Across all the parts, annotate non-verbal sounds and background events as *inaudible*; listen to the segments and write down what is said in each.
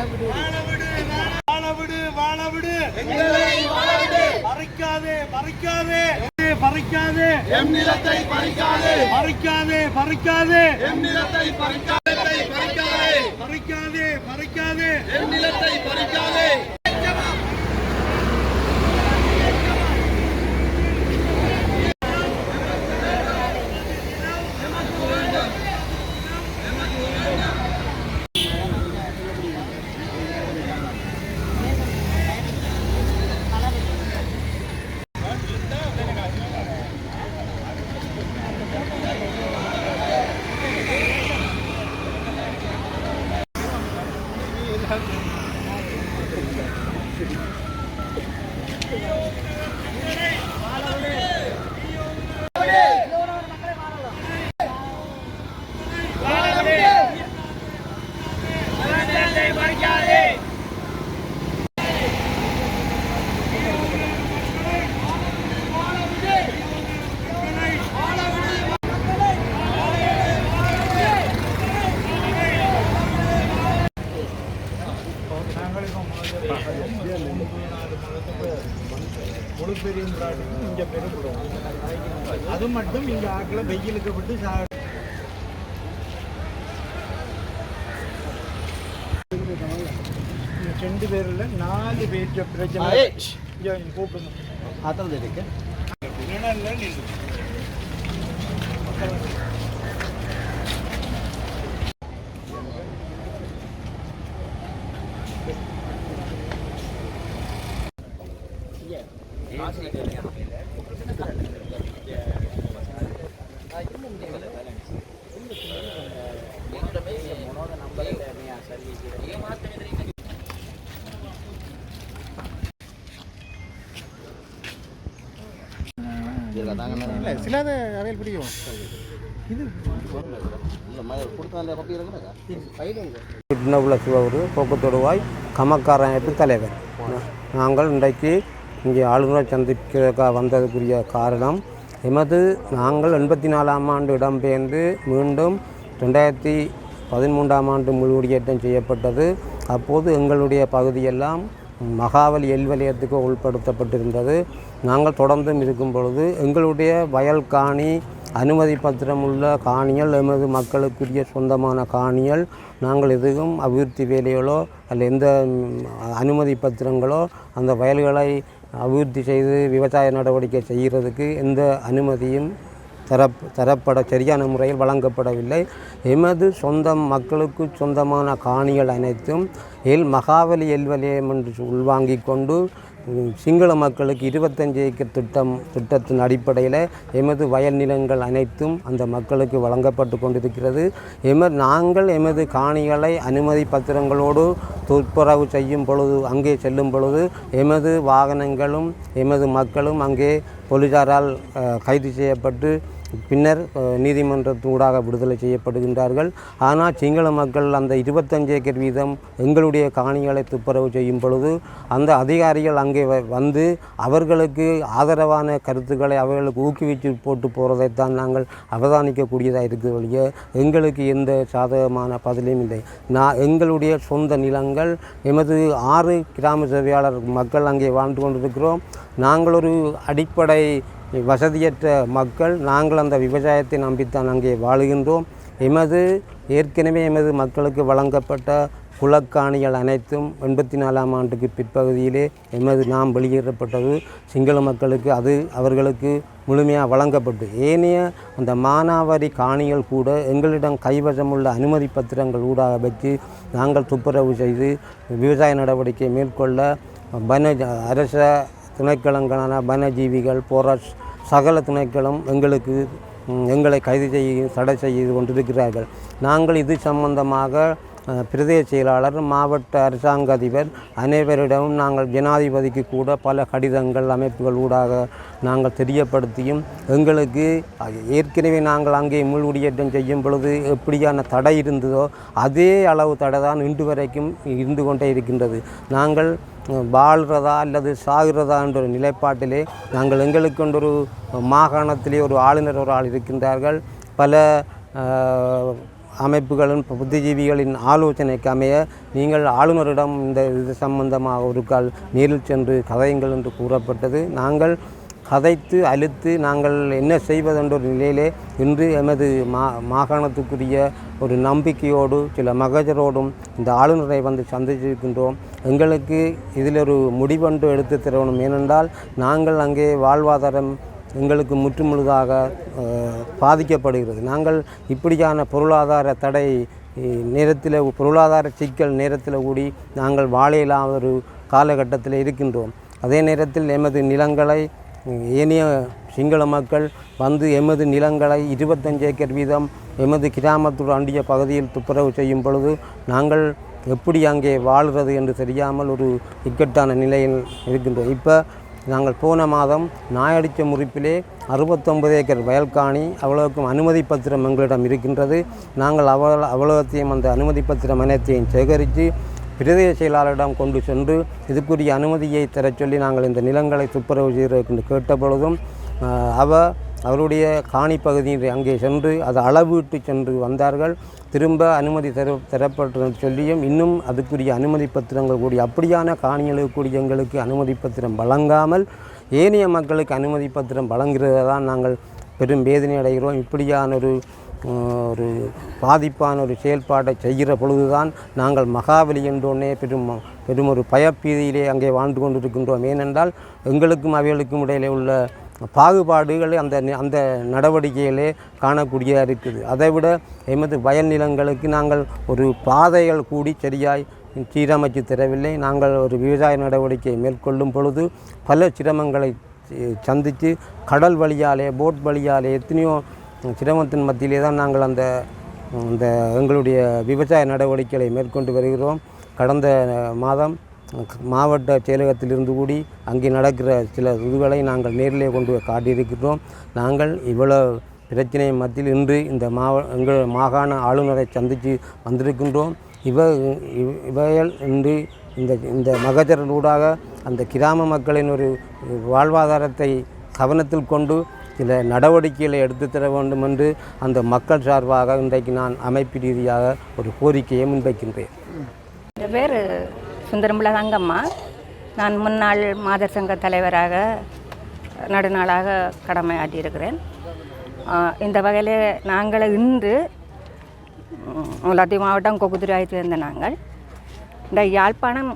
வாழவிடு. வாழவிடு மறைக்காதே மறைக்காதே பறிக்காது M நிலத்தை பறிக்காது. பறிக்காது பறிக்காது. M நிலத்தை பறிக்காது பறிக்காது. பறிக்காது பறிக்காது. M நிலத்தை பறிக்காது. அது மட்டும் இங்க ஆக்கில வெயிலுக்கு விட்டு சா ரெண்டு பேர்ல நாலு பேர் பிரச்சனை. கூப்பிடுங்க. ஆத்தல் இருக்கு. நிழல்ல நில்லு. இல்ல சிலது அவையில் பிடிக்கும். இது கொடுத்தாலே பப்பி இருக்குறா சின்னபுல சிவகுரு போக்குத்தொடுவாய் கமக்கார அமைப்பு தலைவர்? நாங்கள் இன்றைக்கு இங்கே ஆளுநரை சந்திக்க வந்ததுக்குரிய காரணம் எமது நாங்கள் எண்பத்தி நாலாம் ஆண்டு இடம்பெயர்ந்து மீண்டும் ரெண்டாயிரத்தி பதிமூன்றாம் ஆண்டு முழுகுடியேற்றம் செய்யப்பட்டது. அப்போது எங்களுடைய பகுதியெல்லாம் மகாவலி எல்வலயத்துக்கு உட்படுத்தப்பட்டிருந்தது நாங்கள் தொடர்ந்தும் இருக்கும் பொழுது எங்களுடைய வயல் காணி அனுமதி பத்திரம் உள்ள காணிகள் எமது மக்களுக்குரிய சொந்தமான காணிகள் நாங்கள் எதுவும் அபிவிருத்தி வேலைகளோ அல்ல எந்த அனுமதி பத்திரங்களோ அந்த வயல்களை அபிவிருத்தி செய்து விவசாய நடவடிக்கை செய்கிறதுக்கு எந்த அனுமதியும் தரப் தரப்பட சரியான முறையில் வழங்கப்படவில்லை. எமது சொந்த மக்களுக்கு சொந்தமான காணிகள் அனைத்தும் எல் மகாவலி எல்வலயம் என்று உள்வாங்கிக் கொண்டு சிங்கள மக்களுக்கு இருபத்தஞ்சு ஏக்கர் திட்டம் திட்டத்தின் அடிப்படையில் எமது வயல் நிலங்கள் அனைத்தும் அந்த மக்களுக்கு வழங்கப்பட்டு கொண்டிருக்கிறது. எமது நாங்கள் எமது காணிகளை அனுமதி பத்திரங்களோடு துப்புரவு செய்யும் பொழுது அங்கே செல்லும் பொழுது எமது வாகனங்களும் எமது மக்களும் அங்கே போலீசாரால் கைது செய்யப்பட்டு பின்னர் நீதிமன்றத்தூடாக விடுதலை செய்யப்படுகின்றார்கள். ஆனால் சிங்கள மக்கள் அந்த இருபத்தஞ்சு ஏக்கர் வீதம் எங்களுடைய காணிகளை துப்புரவு செய்யும் பொழுது அந்த அதிகாரிகள் அங்கே வ- வந்து அவர்களுக்கு ஆதரவான கருத்துக்களை அவர்களுக்கு ஊக்குவிச்சு போட்டு போகிறதைத்தான் நாங்கள் அவதானிக்கக்கூடியதாக இருக்குது ஒழிய எங்களுக்கு எந்த சாதகமான பதிலும் இல்லை. நான் எங்களுடைய சொந்த நிலங்கள் எமது ஆறு கிராம சேவையாளர் மக்கள் அங்கே வாழ்ந்து கொண்டிருக்கிறோம். நாங்கள் ஒரு அடிப்படை வசதியற்ற மக்கள் நாங்கள் அந்த விவசாயத்தை நம்பித்தான் அங்கே வாழுகின்றோம். எமது ஏற்கனவே எமது மக்களுக்கு வழங்கப்பட்ட குலக்காணிகள் அனைத்தும் எண்பத்தி நாலாம் ஆண்டுக்கு பிற்பகுதியிலே எமது நாம் வெளியேறப்பட்டது. சிங்கள மக்களுக்கு அது அவர்களுக்கு முழுமையாக வழங்கப்பட்டு ஏனைய அந்த மானாவாரி காணிகள் கூட எங்களிடம் கைவசமுள்ள அனுமதி பத்திரங்கள் ஊடாக வச்சு நாங்கள் துப்புரவு செய்து விவசாய நடவடிக்கை மேற்கொள்ள வன அரச துணைக்களங்களான வனஜீவிகள் போரஸ் சகல திணைக்களம் எங்களுக்கு எங்களை கைது செய்ய தடை செய்து கொண்டிருக்கிறார்கள். நாங்கள் இது சம்பந்தமாக பிரதேச செயலாளர் மாவட்ட அரசாங்க அதிபர் அனைவரிடமும் நாங்கள் ஜனாதிபதிக்கு கூட பல கடிதங்கள் அமைப்புகள் ஊடாக நாங்கள் தெரியப்படுத்தியும் எங்களுக்கு ஏற்கனவே நாங்கள் அங்கே முள்குடியேற்றம் செய்யும் பொழுது எப்படியான தடை இருந்ததோ அதே அளவு தடை தான் இன்று வரைக்கும் இருந்து கொண்டே இருக்கின்றது. நாங்கள் வாழ்கிறதா அல்லது சாகிறதா என்ற ஒரு நிலைப்பாட்டிலே நாங்கள் எங்களுக்கு ஒரு மாகாணத்திலே ஒரு ஆளுநர் ஒரு ஆள் இருக்கின்றார்கள். பல அமைப்புகளும் புத்திஜீவிகளின் ஆலோசனைக்கு அமைய நீங்கள் ஆளுநரிடம் இந்த இது சம்பந்தமாக ஒரு கால் நேரில் சென்று கதையுங்கள் என்று கூறப்பட்டது. நாங்கள் கதைத்து அழுத்து நாங்கள் என்ன செய்வதென்ற ஒரு நிலையிலே இன்று எமது மா மாகாணத்துக்குரிய ஒரு நம்பிக்கையோடு சில மகஜரோடும் இந்த ஆளுநரை வந்து சந்திச்சிருக்கின்றோம் எங்களுக்கு இதில் ஒரு முடிவொன்று எடுத்து தரணும். ஏனென்றால் நாங்கள் அங்கே வாழ்வாதாரம் எங்களுக்கு முற்றுமுழுதாக பாதிக்கப்படுகிறது. நாங்கள் இப்படியான பொருளாதார தடை நேரத்தில் பொருளாதார சிக்கல் நேரத்தில் கூடி நாங்கள் வாழையில்லாத ஒரு காலகட்டத்தில் இருக்கின்றோம். அதே நேரத்தில் எமது நிலங்களை ஏனைய சிங்கள மக்கள் வந்து எமது நிலங்களை இருபத்தஞ்சு ஏக்கர் வீதம் எமது கிராமத்துடன் அண்டிய பகுதியில் துப்புரவு செய்யும் பொழுது நாங்கள் எப்படி அங்கே வாழ்கிறது என்று தெரியாமல் ஒரு இக்கட்டான நிலையில் இருக்கின்றோம். இப்போ நாங்கள் போன மாதம் நாயடிச்ச முறிப்பிலே அறுபத்தொன்பது ஏக்கர் வயல்காணி அவ்வளவுக்கும் அனுமதி பத்திரம் எங்களிடம் இருக்கின்றது. நாங்கள் அவ்வளோ அவ்வளோத்தையும் அந்த அனுமதி பத்திரம் அனைத்தையும் சேகரித்து பிரதேச செயலாளரிடம் கொண்டு சென்று இதுக்குரிய அனுமதியை தரச் சொல்லி நாங்கள் இந்த நிலங்களை துப்புரவு செய்கிறோம் என்று கேட்ட பொழுதும் அவ அவருடைய காணி பகுதியில் அங்கே சென்று அதை அளவிட்டு சென்று வந்தார்கள். திரும்ப அனுமதி தர தரப்பட்டு சொல்லியும் இன்னும் அதுக்குரிய அனுமதி பத்திரங்கள் கூடிய அப்படியான காணிகளுக்கு கூடிய எங்களுக்கு அனுமதி பத்திரம் வழங்காமல் ஏனைய மக்களுக்கு அனுமதி பத்திரம் வழங்குறதை தான் நாங்கள் பெரும் வேதனை அடைகிறோம். இப்படியான ஒரு ஒரு பாதிப்பான ஒரு செயல்பாட்டை செய்கிற பொழுதுதான் நாங்கள் மகாபலி என்றோன்னே பெரும் பெரும் ஒரு பயப்பீதியிலே அங்கே வாழ்ந்து கொண்டிருக்கின்றோம். ஏனென்றால் எங்களுக்கும் அவைகளுக்கும் இடையிலே உள்ள பாகுபாடுகள் அந்த அந்த நடவடிக்கையிலே காணக்கூடியதாக இருக்குது. அதைவிட எமது வயல் நிலங்களுக்கு நாங்கள் ஒரு பாதைகள் கூடி சரியாய் சீரமைத்து தரவில்லை. நாங்கள் ஒரு விவசாய நடவடிக்கையை மேற்கொள்ளும் பொழுது பல சிரமங்களை சந்தித்து கடல் வழியாலே போட் வழியாலே எத்தனையோ சிரமத்தின் மத்தியிலே தான் நாங்கள் அந்த அந்த எங்களுடைய விவசாய நடவடிக்கைகளை மேற்கொண்டு வருகிறோம். கடந்த மாதம் மாவட்ட செயலகத்திலிருந்து கூடி அங்கே நடக்கிற சில இதுகளை நாங்கள் நேரிலே கொண்டு காட்டியிருக்கிறோம். நாங்கள் இவ்வளோ பிரச்சனை மத்தியில் இன்று இந்த மாவ எங்கள் மாகாண ஆளுநரை சந்தித்து வந்திருக்கின்றோம். இவ இவ- இவைகள் இன்று இந்த இந்த மகஜரூடாக அந்த கிராம மக்களின் ஒரு வாழ்வாதாரத்தை கவனத்தில் கொண்டு சில நடவடிக்கைகளை எடுத்து தர வேண்டும் என்று அந்த மக்கள் சார்பாக இன்றைக்கு நான் அமைப்பு ரீதியாக ஒரு கோரிக்கையை முன்வைக்கின்றேன். பேர் சுந்தரம்பிள்ளை தங்கம்மா. நான் முன்னாள் மாதர் சங்க தலைவராக நடுநாளாக கடமையாற்றியிருக்கிறேன். இந்த வகையில் நாங்கள் இன்று ம், மாவட்டம் கொக்குதுராய் சேர்ந்த நாங்கள் இந்த யாழ்ப்பாணம்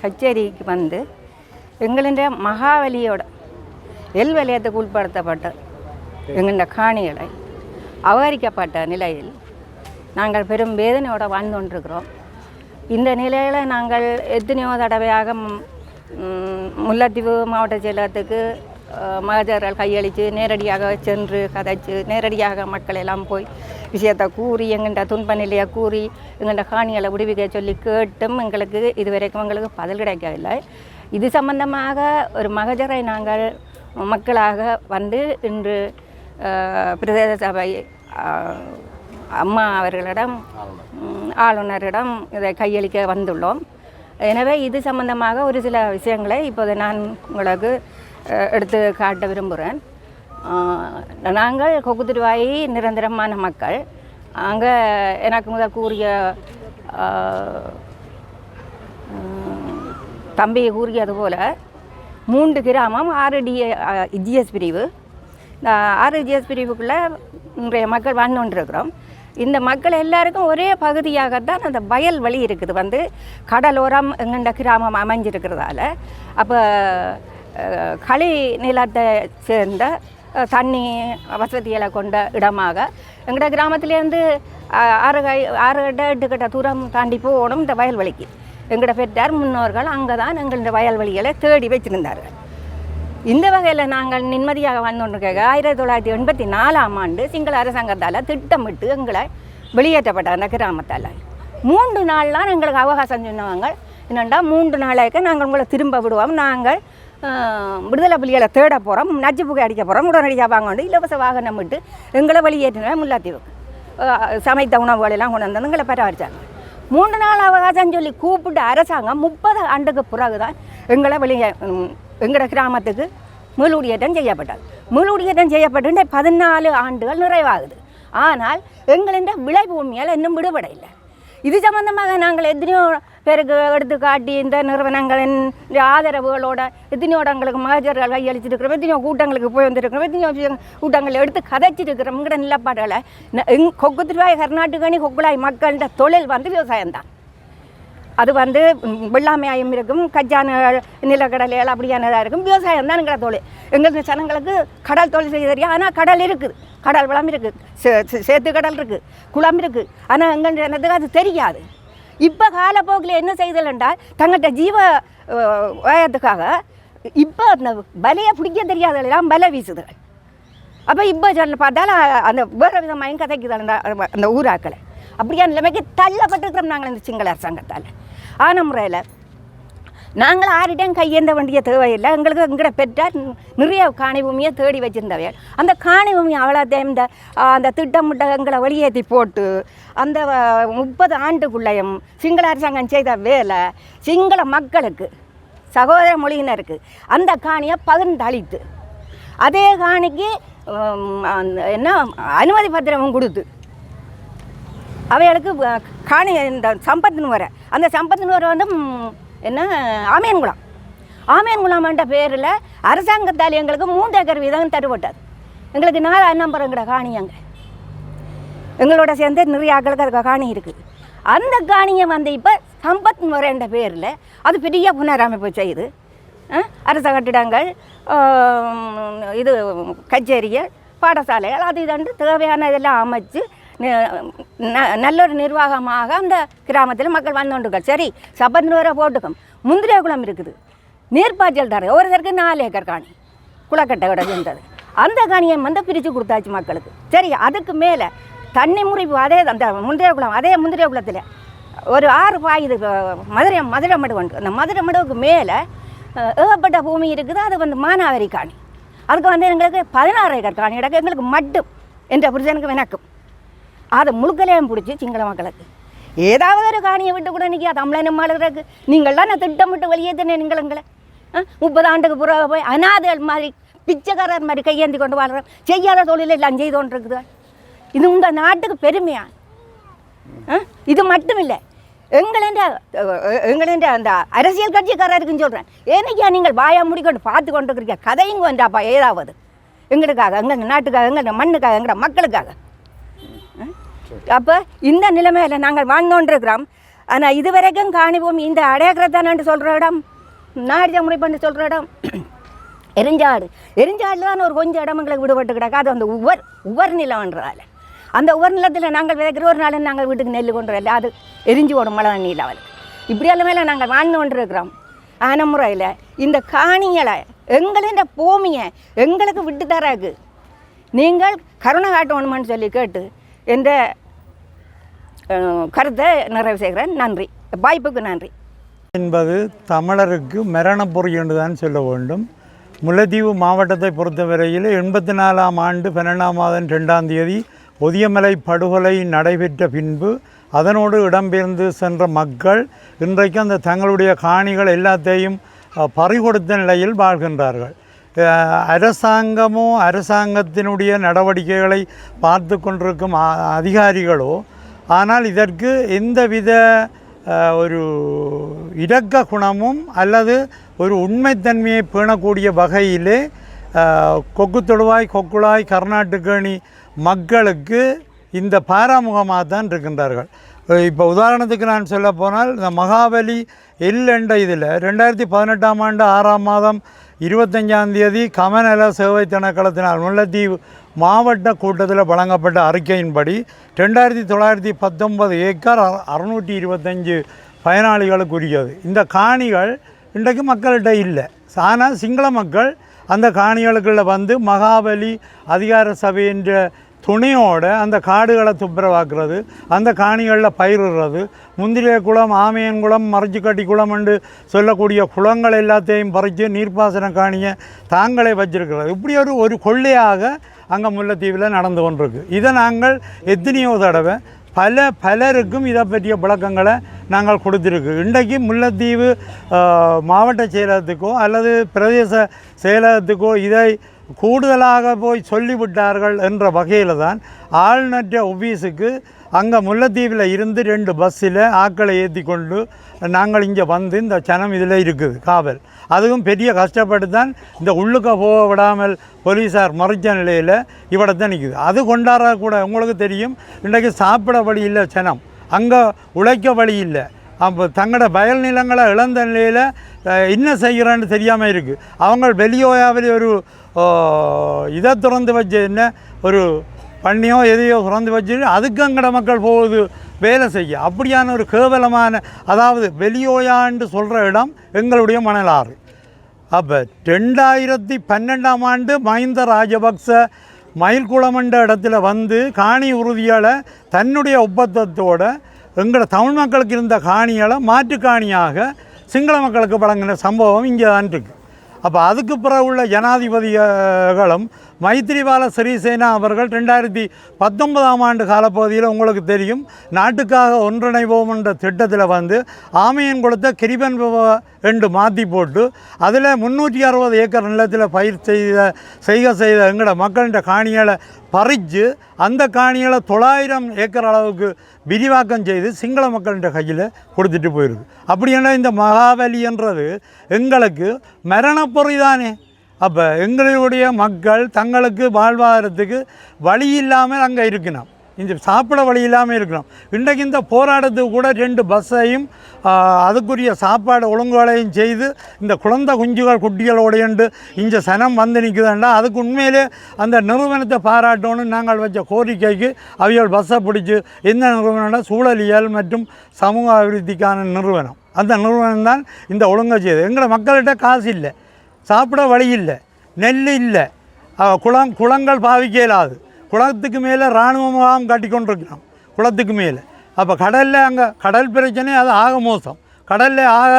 கச்சேரிக்கு வந்து எங்களுடைய மகாவலியோட எல் வலயத்துக்கு உட்படுத்தப்பட்ட எங்களுடைய காணிகளை அபகரிக்கப்பட்ட நிலையில் நாங்கள் பெரும் வேதனையோடு வாழ்ந்து கொண்டிருக்கிறோம். இந்த நிலையில் நாங்கள் எத்தனையோ தடவையாக முல்லைத்தீவு மாவட்ட செயலகத்துக்கு மகஜர்கள் கையளித்து நேரடியாக சென்று கதைச்சு நேரடியாக மக்கள் எல்லாம் போய் விஷயத்தை கூறி எங்கள்கிட்ட துன்ப நிலையை கூறி எங்கள்கிட்ட காணிகளை விடுவிக்க சொல்லி கேட்டும் எங்களுக்கு இதுவரைக்கும் எங்களுக்கு பதில் கிடைக்கவில்லை. இது சம்பந்தமாக ஒரு மகஜரை நாங்கள் மக்களாக வந்து இன்று பிரதேச சபை அம்மா அவர்களிடம் ஆளுநரிடம் இதை கையளிக்க வந்துள்ளோம். எனவே இது சம்பந்தமாக ஒரு சில விஷயங்களை இப்போது நான் உங்களுக்கு எடுத்து காட்ட விரும்புகிறேன் நாங்கள் கொக்குத்திருவாயி நிரந்தரமான மக்கள். அங்கே எனக்கு முதல் கூறிய தம்பி கூறியது போல் மூன்று கிராமம் ஆறு டி ஜிஎஸ் பிரிவு. இந்த ஆறு ஜிஎஸ் பிரிவுக்குள்ளே இன்றைய மக்கள் வாழ்ந்து கொண்டிருக்கிறோம். இந்த மக்கள் எல்லாருக்கும் ஒரே பகுதியாகத்தான் அந்த வயல் வழி இருக்குது. வந்து கடலோரம் எங்கண்ட கிராமம் அமைஞ்சிருக்கிறதால. அப்போ களி நிலத்தை சேர்ந்த தண்ணி வசதிகளை கொண்ட இடமாக எங்களோட கிராமத்திலேருந்து ஆறு கை ஆறு கட்ட எட்டு கட்ட தூரம் தாண்டி போகணும் இந்த வயல்வெளிக்கு எங்களோட பெற்றார் முன்னோர்கள் அங்கே தான் எங்களோட வயல்வெளிகளை தேடி வச்சுருந்தார்கள். இந்த வகையில் நாங்கள் நிம்மதியாக வாழ்ந்தோன்றிருக்க ஆயிரத்தி தொள்ளாயிரத்தி எண்பத்தி நாலாம் ஆண்டு சிங்கள அரசாங்கத்தால் திட்டமிட்டு எங்களை வெளியேற்றப்பட்ட அந்த கிராமத்தால். மூன்று நாள்லாம் எங்களுக்கு அவகாசம் சொன்னவங்க என்னென்னா மூன்று நாளாக நாங்கள் உங்களை திரும்ப விடுவோம் நாங்கள் விடுதலை புலிகளை தேட போகிறோம் நச்சு புகை அடிக்க போகிறோம் உடனடியாக வாங்கணும் இலவச வாகனம் விட்டு எங்களை வெளியேற்றினோம் முல்லாத்தீவுக்கு சமைத்த உணவுகளெல்லாம் கொண்டு வந்து எங்களை பராமரித்தாங்க மூன்று நாள் அவகாசம் சொல்லி கூப்பிட்டு அரசாங்கம் முப்பது ஆண்டுக்கு பிறகு தான் எங்களை வெளியே எங்களோட கிராமத்துக்கு மீளுடியேற்றம் செய்யப்பட்டது. மீளுடியேற்றம் செய்யப்பட்டு பதினாலு ஆண்டுகள் நிறைவாகுது. ஆனால் எங்களின் விளைபூமியால் இன்னும் விடுபட இல்லை இது சம்பந்தமாக நாங்கள் எத்தனையோ பேருக்கு எடுத்து காட்டி இந்த நிறுவனங்களின் ஆதரவுகளோட எத்தனையோட எங்களுக்கு மகஜர்கள் கையளிச்சிருக்கிறோம் எத்தனையோ கூட்டங்களுக்கு போய் வந்திருக்கிறோம் எத்தனையோ கூட்டங்களை எடுத்து கதைச்சிருக்கிறோம். இங்கிற நிலப்பாடுகளை. கொக்கு திருவாய் கர்நாடகனி கொக்குலாய் மக்கள்கிட்ட தொழில் வந்து விவசாயம்தான். அது வந்து ம், வெள்ளாமையாயும் இருக்கும் கஜான நிலக்கடலைகள் அப்படியானதாக இருக்கும் விவசாயம் தான் எங்களை தொழில். எங்களுக்கு ஜனங்களுக்கு கடல் தொழில் செய்ய தெரியும். ஆனால் கடல் இருக்குது. கடல் வளம் இருக்குது. சே- சேத்து கடல் இருக்குது. குளம் இருக்குது. ஆனால் எங்கள் ஜனத்துக்கு அது தெரியாது. இப்போ காலப்போக்கில் என்ன செய்தல் என்றால் தங்கள்கிட்ட ஜீவ அஹ், வயத்துக்காக இப்போ அந்த பலையை பிடிக்க தெரியாதெல்லாம் பலை வீசுதுகள் அப்போ இப்போ சொன்ன பார்த்தாலும் அந்த வேறு விதமாக கதைக்குதல் அந்த அந்த ஊராக்களை. அப்படியா நிலைமைக்கு தள்ளப்பட்டிருக்கிறோம் நாங்கள் இந்த சிங்கள அரசாங்கத்தால். ஆன முறையில் நாங்கள் ஆரிடம் கையேந்த வேண்டிய தேவையில்லை. எங்களுக்கு எங்கட பெற்றால் நிறைய காணி பூமியை தேடி வச்சிருந்தவையால் அந்த காணி பூமி அவ்வளோத்தையும் இந்த அந்த திட்டமிட்ட எங்களை வெளியேற்றி போட்டு அந்த முப்பது ஆண்டுக்குள்ளேயும் சிங்கள அரசாங்கம் செய்த வேலை சிங்கள மக்களுக்கு சகோதர மொழியினருக்கு அந்த காணியை பகிர்ந்தளித்து அதே காணிக்கு அந்த என்ன அனுமதி பத்திரமும் கொடுத்து அவைகளுக்கு காணி இந்த சம்பத்துன்னு வர. அந்த சம்பத்துன்னு வர வந்து ம், என்ன ஆமியன்குளம் ஆமியன்குளம்ன்ற பேரில் அரசாங்கத்தால் எங்களுக்கு மூன்று ஏக்கர் வீதம் தருப்பட்டது எங்களுக்கு நாலு அண்ணம்பரங்கிற காணி அங்கே. எங்களோட சேர்ந்து நிறைய ஆக்களுக்கு அதுக்கு காணி இருக்குது அந்த காணியை வந்து இப்போ சம்பத் முறைன்ற பேரில் அது பெரிய புனரமைப்பு செய்யுது அரச கட்டிடங்கள் இது கச்சேரிகள் பாடசாலைகள் அது இதன்று தேவையான இதெல்லாம் அமைச்சு நல்ல ஒரு நிர்வாகமாக அந்த கிராமத்தில் மக்கள் வந்துகொண்டிருக்கார் சரி சபர்னூரை போட்டுக்கும். முந்திரியா குளம் இருக்குது. நீர்ப்பாய்ச்சல் தர ஒருத்தருக்கு நாலு ஏக்கர் காணி. குளக்கட்டை விட இருந்தது. அந்த காணியை வந்து பிரித்து கொடுத்தாச்சு மக்களுக்கு. சரி அதுக்கு மேலே தண்ணி முறிவு அதே அந்த முந்திரிய குளம் அதே முந்திரிய குளத்தில் ஒரு ஆறு பாயுது மதுரை மதுரை மடு ஒன்று அந்த மதுரை மடுவுக்கு மேலே ஏகப்பட்ட பூமி இருக்குது. அது வந்து மானாவரி காணி. அதுக்கு வந்து எங்களுக்கு பதினாறு ஏக்கர் காணி. கிடக்கு எங்களுக்கு மட்டும் என்ற புரிஜனுக்கு வினக்கும். அதை முழுக்கலையும் பிடிச்சி சிங்கள மக்களுக்கு. ஏதாவது ஒரு காணியை விட்டு கூட நிற்கா தமிழனும் மாளுறதுக்கு நீங்கள்லாம் நான் திட்டமிட்டு வெளியேற்றினேன் நீங்கள் எங்களை. ஆ? முப்பது ஆண்டுக்கு பிறகு போய் அனாதைகள் மாதிரி பிச்சைக்காரர் மாதிரி கையேந்தி கொண்டு வாழ்கிறோம் செய்யாத தொழில் எல்லாம் செய்து கொண்டு இருக்குது இது உங்கள் நாட்டுக்கு பெருமையா? ஆ? இது மட்டும் இல்லை எங்களென்ற எங்களென்ற அந்த அரசியல் கட்சிக்காரருக்குன்னு சொல்கிறேன் ஏனைக்கா நீங்கள் வாயா முடிக்கொண்டு பார்த்து கொண்டு இருக்கிறீங்க கதையும் கொண்டாப்பா ஏதாவது. எங்களுக்காக எங்கள் நாட்டுக்காக எங்கள் மண்ணுக்காக எங்களோட மக்களுக்காக. அப்போ இந்த நிலைமையில் நாங்கள் வாழ்ந்தோன்றிருக்கிறோம் ஆனால் இதுவரைக்கும் காணிவோம் இந்த அடையாக்கிறதானு சொல்கிற இடம்? நாடிஜ முறைப்பண்டு சொல்கிற இடம்? *coughs* எரிஞ்சாடு. எரிஞ்சாடில் தான் ஒரு கொஞ்சம் இடம் எங்களுக்கு விடுபட்டு கிடக்கு. அது அந்த உவர் உவர் நிலம்ன்றதால அந்த உவர் நிலத்தில் நாங்கள் விதைக்கிற ஒரு நாள் நாங்கள் வீட்டுக்கு நெல் கொண்டு வரல. அது எரிஞ்சு ஓடும் மழை தண்ணி லெவலுக்கு இப்படி எல்லாமே நாங்கள் வாழ்ந்து கொண்டிருக்கிறோம் ஆன முறையில் இந்த காணிகளை எங்களின் பூமியை எங்களுக்கு விட்டு தராக்கு. நீங்கள் கருணை காட்டணுமான்னு சொல்லி கேட்டு எந்த கருத்தை நிறைவு செய்கிறேன். நன்றி. வாய்ப்புக்கு நன்றி. என்பது தமிழருக்கு மரணப்பொறி என்று தான் சொல்ல வேண்டும். முல்லைத்தீவு மாவட்டத்தை பொறுத்தவரையில் எண்பத்தி நாலாம் ஆண்டு பன்னெண்டாம் மாதம் ரெண்டாம் தேதி ஒதியமலை படுகொலை நடைபெற்ற பின்பு அதனோடு இடம்பெயர்ந்து சென்ற மக்கள் இன்றைக்கு அந்த தங்களுடைய காணிகள் எல்லாத்தையும் பறிகொடுத்த நிலையில் வாழ்கின்றார்கள். அரசாங்கமோ அரசாங்கத்தினுடைய நடவடிக்கைகளை பார்த்து கொண்டிருக்கும் அதிகாரிகளோ ஆனால் இதற்கு எந்தவித ஒரு இரக்க குணமும் அல்லது ஒரு உண்மைத்தன்மையை பேணக்கூடிய வகையிலே கொக்கு தொழுவாய் கொக்குழாய் கர்நாட்டுக்கணி மக்களுக்கு இந்த பாராமுகமாக தான் இருக்கின்றார்கள். இப்போ உதாரணத்துக்கு நான் சொல்ல போனால் இந்த மகாபலி எல் என்ற இதில் ரெண்டாயிரத்தி பதினெட்டாம் ஆண்டு ஆறாம் மாதம் இருபத்தஞ்சாம் தேதி கமநல சேவை திணைக்களத்தினால் முல்லைத்தீவு மாவட்ட கூட்டத்தில் வழங்கப்பட்ட அறிக்கையின்படி ரெண்டாயிரத்தி தொள்ளாயிரத்தி பத்தொன்பது ஏக்கர் அறுநூற்றி இருபத்தஞ்சு பயனாளிகளுக்குரியது. இந்த காணிகள் இன்றைக்கு மக்கள்கிட்ட இல்லை. ஆனால் சிங்கள மக்கள் அந்த காணிகளுக்குள்ள வந்து மகாபலி அதிகார சபைன்ற துணியோடு அந்த காடுகளை துப்புரவாக்குறது அந்த காணிகளில் பயிரிடுறது முந்திரிய குளம் ஆமையன் குளம் மறைச்சிக்கட்டி குளம் என்று சொல்லக்கூடிய குளங்கள் எல்லாத்தையும் பறித்து நீர்ப்பாசன காணியை தாங்களே வச்சிருக்கிறது. இப்படி ஒரு ஒரு கொள்ளையாக அங்கே முல்லைத்தீவில் நடந்து கொண்டிருக்கு. இதை நாங்கள் எத்தனையோ தடவை பல பலருக்கும் இதை பற்றிய விளக்கங்களை நாங்கள் கொடுத்துருக்கு. இன்றைக்கு முல்லைத்தீவு மாவட்ட செயலகத்துக்கோ அல்லது பிரதேச செயலகத்துக்கோ இதை கூடுதலாக போய் சொல்லிவிட்டார்கள் என்ற வகையில் தான் ஆளுநர் ஆஃபீஸுக்கு அங்கே முல்லைத்தீவில் இருந்து ரெண்டு பஸ்ஸில் ஆட்களை ஏற்றி கொண்டு நாங்கள் இங்கே வந்து இந்த சனம் இதில் இருக்குது காவல். அதுவும் பெரிய கஷ்டப்பட்டு தான் இந்த உள்ளுக்க போக விடாமல் போலீஸார் மறைச்ச நிலையில் இவட தான் நிற்குது அது கொண்டாட கூட உங்களுக்கு தெரியும். இன்றைக்கு சாப்பிட வழி இல்லை சனம். அங்கே உழைக்க வழி இல்லை. அப்போ தங்களோட வயல் நிலங்களை இழந்த நிலையில் என்ன செய்கிறான்னு தெரியாமல் இருக்குது அவங்க வெளியோயாவில் ஒரு இதை திறந்து வச்ச என்ன? ஒரு பண்ணியோ எதையோ சுரந்து வச்சு அதுக்கு அங்கட மக்கள் போகுது வேலை செய்ய. அப்படியான ஒரு கேவலமான அதாவது வெளியோயான்னு சொல்கிற இடம் எங்களுடைய மணலாறு. அப்போ ரெண்டாயிரத்தி பன்னெண்டாம் ஆண்டு மஹிந்த ராஜபக்ச மயில்குளம்ன்ற இடத்துல வந்து காணி உறுதியால் தன்னுடைய ஒப்பந்தத்தோடு எங்களோட தமிழ் மக்களுக்கு இருந்த காணிகளை மாற்று காணியாக சிங்கள மக்களுக்கு வழங்கின சம்பவம் இங்கே தான் இருக்குது அப்போ அதுக்கு பிறகு உள்ள ஜனாதிபதிகளும் மைத்ரிபால சிறிசேனா அவர்கள் ரெண்டாயிரத்தி பத்தொன்பதாம் ஆண்டு காலப்பகுதியில் உங்களுக்கு தெரியும். நாட்டுக்காக ஒன்றிணைவோம் என்ற திட்டத்தில் வந்து ஆமையன் கொடுத்த கிரிபன் என்று மாற்றி போட்டு அதில் முந்நூற்றி அறுபது ஏக்கர் நிலத்தில் பயிர் செய்த செய்க செய்த எங்களோட மக்கள்கிட்ட காணிகளை பறித்து அந்த காணிகளை தொள்ளாயிரம் ஏக்கர் அளவுக்கு விரிவாக்கம் செய்து சிங்கள மக்கள்கிட்ட கையில் கொடுத்துட்டு போயிருக்கு. அப்படின்னா இந்த மகாபலின்றது எங்களுக்கு மரணப்பொறி தானே. அப்போ எங்களுடைய மக்கள் தங்களுக்கு வாழ்வாதாரத்துக்கு வழி இல்லாமல் அங்கே இருக்கணும் இந்த சாப்பிட வழி இல்லாமல் இருக்கணும் இன்றைக்கு இந்த போராட்டத்துக்கு கூட ரெண்டு பஸ்ஸையும் அதுக்குரிய சாப்பாடு ஒழுங்குகளையும் செய்து இந்த குழந்தை குஞ்சுகள் குட்டிகளோடையண்டு இங்கே சனம் வந்து நிற்குதுண்டா அதுக்கு உண்மையிலே அந்த நிறுவனத்தை பாராட்டணும்னு நாங்கள் வச்ச கோரிக்கைக்கு அவியல் பஸ்ஸை பிடிச்சி எந்த நிறுவனம்னா சூழலியல் மற்றும் சமூக அபிவிருத்திக்கான நிறுவனம். அந்த நிறுவனம் தான் இந்த ஒழுங்கை செய்யுது எங்களை மக்கள்கிட்ட காசு இல்லை. சாப்பிட வழி இல்லை. நெல் இல்லை. குளம் குளங்கள் பாவிக்க இயலாது. குளத்துக்கு மேலே இராணுவ முகாம் கட்டி கொண்டிருக்கிறோம் குளத்துக்கு மேலே. அப்போ கடலில் அங்கே கடல் பிரச்சனை அது ஆக மோசம். கடலில் ஆக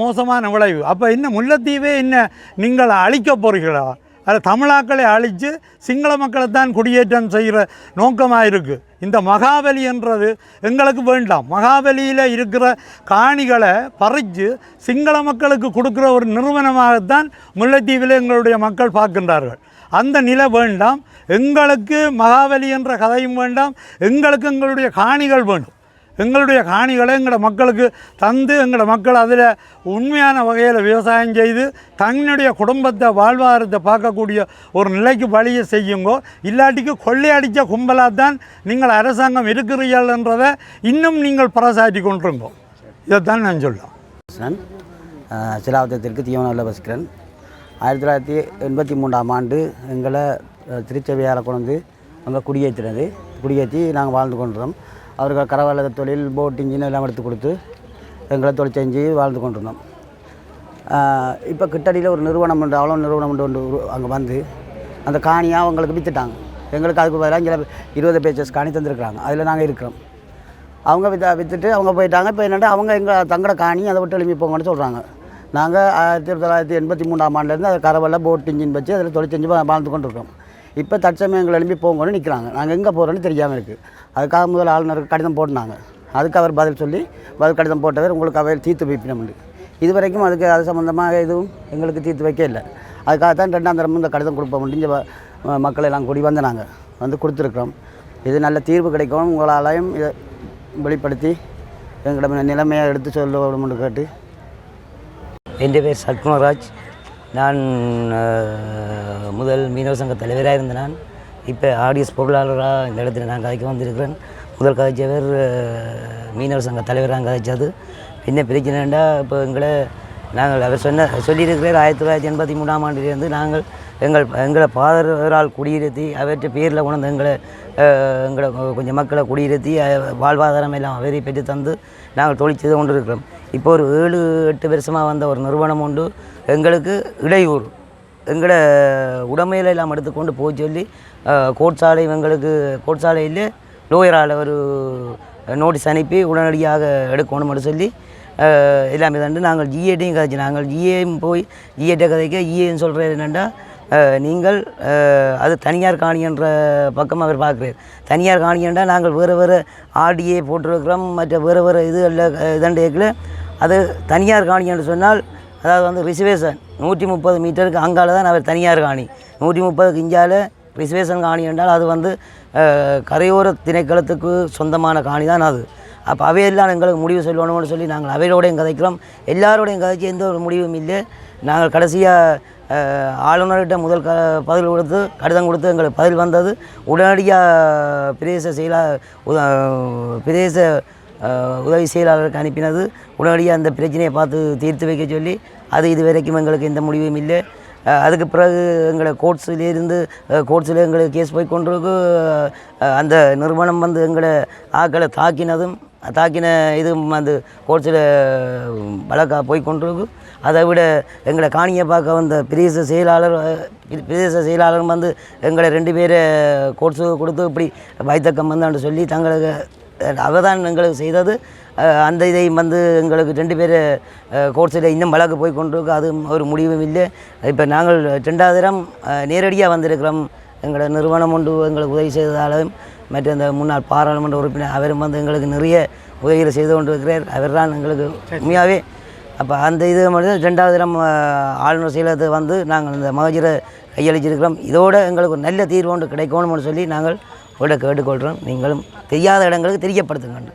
மோசமான விளைவு. அப்போ என்ன முல்லைத்தீவே என்ன நீங்கள் அழிக்க போகிறீர்களா அது தமிழாக்களை அழித்து சிங்கள மக்களை தான் குடியேற்றம் செய்கிற நோக்கமாக இருக்குது இந்த மகாபலி என்றது எங்களுக்கு வேண்டாம். மகாபலியில் இருக்கிற காணிகளை பறித்து சிங்கள மக்களுக்கு கொடுக்குற ஒரு நிறுவனமாகத்தான் முல்லைத்தீவில் எங்களுடைய மக்கள் பார்க்கின்றார்கள். அந்த நிலை வேண்டாம். எங்களுக்கு மகாபலி என்ற கதையும் வேண்டாம். எங்களுக்கு எங்களுடைய காணிகள் வேண்டும் எங்களுடைய காணிகளை எங்களோட மக்களுக்கு தந்து எங்களோட மக்கள் அதில் உண்மையான வகையில் விவசாயம் செய்து தன்னுடைய குடும்பத்தை வாழ்வாதாரத்தை பார்க்கக்கூடிய ஒரு நிலைக்கு வழியை செய்யுங்கோ. இல்லாட்டிக்கு கொள்ளையடித்த கும்பலாக தான் நீங்கள் அரசாங்கம் இருக்கிறீர்கள்ன்றதை இன்னும் நீங்கள் பிரசாற்றி கொண்டிருங்கோ. இதைத்தான் நான் சொல்லுவேன் கிருஷ்ணன் அஹ், சிலாவத்தத்திற்கு தீவனவில் வசிக்கிறேன். ஆயிரத்தி தொள்ளாயிரத்தி எண்பத்தி மூன்றாம் ஆண்டு எங்களை திருச்சபையால் கொண்டு வந்து அங்கே குடியேற்றினது. குடியேற்றி நாங்கள் வாழ்ந்து கொண்டிருந்தோம் அவர்கள் கரவால தொழில் போட் இன்ஜின் எல்லாம் எடுத்து கொடுத்து எங்களை தொழில் செஞ்சு வாழ்ந்து கொண்டிருந்தோம். இப்போ கிட்டடியில் ஒரு நிறுவனம் உண்டு அவ்வளோ நிறுவனம் உண்டு ஒன்று அங்கே வந்து அந்த காணியாக அவங்களுக்கு விற்றுட்டாங்க எங்களுக்கு அதுக்கு பதிலாக இங்கே இருபது பேச்சஸ் காணி தந்துருக்குறாங்க. அதில் நாங்கள் இருக்கிறோம். அவங்க வித்த விற்றுட்டு அவங்க போயிட்டாங்க. இப்போ என்னென்னா அவங்க எங்கள் தங்கட காணி அதை விட்டு எழுப்பி போங்கன்னு சொல்கிறாங்க நாங்கள் ஆயிரத்தி தொள்ளாயிரத்தி எண்பத்தி மூணாம் ஆண்டுலேருந்து அது கரவல்ல போட் இன்ஜின் வச்சு அதில் தொழில் செஞ்சு வாழ்ந்து கொண்டு இருக்கோம் இப்போ தற்சமயம் எங்களை எழுப்பி போங்கன்னு நிற்கிறாங்க நாங்கள் எங்கே போகிறோன்னு தெரியாமல் இருக்குது அதுக்காக முதல் ஆளுநருக்கு கடிதம் போட்டுனாங்க அதுக்கு அவர் பதில் சொல்லி பதில் கடிதம் போட்டவர் உங்களுக்கு அவையில் தீர்த்து வைப்பினோம்னு இது வரைக்கும் அதுக்கு அது சம்மந்தமாக எதுவும் எங்களுக்கு தீர்த்து வைக்க இல்லை அதுக்காக தான் ரெண்டாம் தரமும் இந்த கடிதம் கொடுப்போம் முடிஞ்ச மக்கள் எல்லாம் கூடி வந்து நாங்கள் வந்து கொடுத்துருக்குறோம் இது நல்ல தீர்வு கிடைக்கும் உங்களாலையும் இதை வெளிப்படுத்தி எங்களிடம் நிலைமையை எடுத்து சொல்ல வேண்டும்னு கேட்டு എൻ്റെ പേര് സൽകുമാർരാജ് நான் முதல் மீனவ சங்க தலைவராக இருந்த நான். இப்போ ஆடியஸ் பொருளாளராக இந்த இடத்துல நான் கதைக்க வந்திருக்கிறேன். முதல் கதைச்சவர் மீனவர் சங்க தலைவராக கதைச்சது பின்ன பிரச்சனைண்டா இப்போ எங்களை நாங்கள் அவர் சொன்ன சொல்லியிருக்கிறார் ஆயிரத்தி தொள்ளாயிரத்தி எண்பத்தி மூணாம் ஆண்டிலிருந்து நாங்கள் எங்கள் எங்களை பாதரால் குடியிருத்தி அவற்றை பேரில் கொண்டு வந்து எங்களை எங்களை கொஞ்சம் மக்களை குடியிருத்தி வாழ்வாதாரம் எல்லாம் அவரை பெற்று தந்து நாங்கள் தொழில் செய்து கொண்டு இருக்கிறோம் இப்போ ஒரு ஏழு எட்டு வருஷமாக வந்த ஒரு நிறுவனம் உண்டு. எங்களுக்கு இடையூறு. எங்களோட உடமையில எல்லாம் எடுத்துக்கொண்டு போய் சொல்லி கோட் கோட்சாலை எங்களுக்கு கோட்சாலையில் லோயரால் ஒரு நோட்டீஸ் அனுப்பி உடனடியாக எடுக்கணும்னு சொல்லி எல்லாமே தண்டு நாங்கள் ஜிஏட்டையும் கதைச்சு நாங்கள் ஜிஏயும் போய் ஜிஏட்டை கதைக்க ஜிஏன்னு சொல்கிறது என்னென்னா நீங்கள் அது தனியார் காணின்ற பக்கம் அவர் பார்க்குறார். தனியார் காணியண்டா நாங்கள் வேறு வேறு ஆடியை போட்டிருக்கிறோம் மற்ற வேறு வேறு இது எல்லாம் இதண்டேக்கில் அது தனியார் காணி என்று சொன்னால் அதாவது வந்து ரிசர்வேஷன் நூற்றி முப்பது மீட்டருக்கு அங்கால தான் அவர் தனியார் காணி. நூற்றி முப்பதுக்கு இஞ்சால ரிசர்வேஷன் காணி என்றால் அது வந்து கரையோர திணைக்களத்துக்கு சொந்தமான காணி தான் அது. அப்போ அவையெல்லாம் எங்களுக்கு முடிவு சொல்லணும்னு சொல்லி நாங்கள் அவையோடையும் கதைக்கிறோம். எல்லாரோடையும் கதைச்சி எந்த ஒரு முடிவும் இல்லை. நாங்கள் கடைசியாக ஆளுநர்கிட்ட முதல் க பதில் கொடுத்து கடிதம் கொடுத்து எங்களுக்கு பதில் வந்தது. உடனடியாக பிரதேச செயலா பிரதேச உதவி செயலாளருக்கு அனுப்பினது. உடனடியாக அந்த பிரச்சனையை பார்த்து தீர்த்து வைக்க சொல்லி அது இது வரைக்கும் எங்களுக்கு எந்த முடிவும் இல்லை. அதுக்கு பிறகு எங்களை கோர்ட்ஸிலேருந்து கோர்ட்ஸில் எங்களுக்கு கேஸ் போய் கொண்டிருக்கு. அந்த நிறுவனம் வந்து எங்களை ஆக்களை தாக்கினதும் தாக்கின இது அந்த கோட்ஸில் வழக்காக போய் கொண்டிருக்கு. அதை விட எங்களை காணியை பார்க்க வந்த பிரதேச செயலாளர் பிரதேச செயலாளரும் வந்து எங்களை ரெண்டு பேரை கோட்ஸு கொடுத்து இப்படி வைத்தக்கம் வந்தான்னு சொல்லி தங்களுக்கு அவதான் எங்களுக்கு செய்தது. அந்த இதை வந்து எங்களுக்கு ரெண்டு பேர் கோர்ஸில் இன்னும் வழக்கு போய் கொண்டிருக்கு. அது ஒரு முடிவும் இல்லை. இப்போ நாங்கள் ரெண்டாவது நேரடியாக வந்திருக்கிறோம். எங்களோட நிறுவனம் ஒன்று எங்களுக்கு உதவி செய்ததாலும் மற்ற அந்த முன்னாள் பாராளுமன்ற உறுப்பினர் அவரும் வந்து எங்களுக்கு நிறைய உதவிகளை செய்து கொண்டிருக்கிறார். அவர் தான் எங்களுக்கு உண்மையாகவே அப்போ அந்த இது மட்டும் ரெண்டாவது அஹ், ஆளுநர் செயலகத்தை வந்து நாங்கள் இந்த மகஜரை கையளிச்சிருக்கிறோம். இதோட எங்களுக்கு ஒரு நல்ல தீர்வு ஒன்று கிடைக்கணும்னு சொல்லி நாங்கள் உங்களை கேட்டுக்கொள்கிறோம் நீங்களும் தெரியாத இடங்களுக்கு தெரியப்படுத்துங்க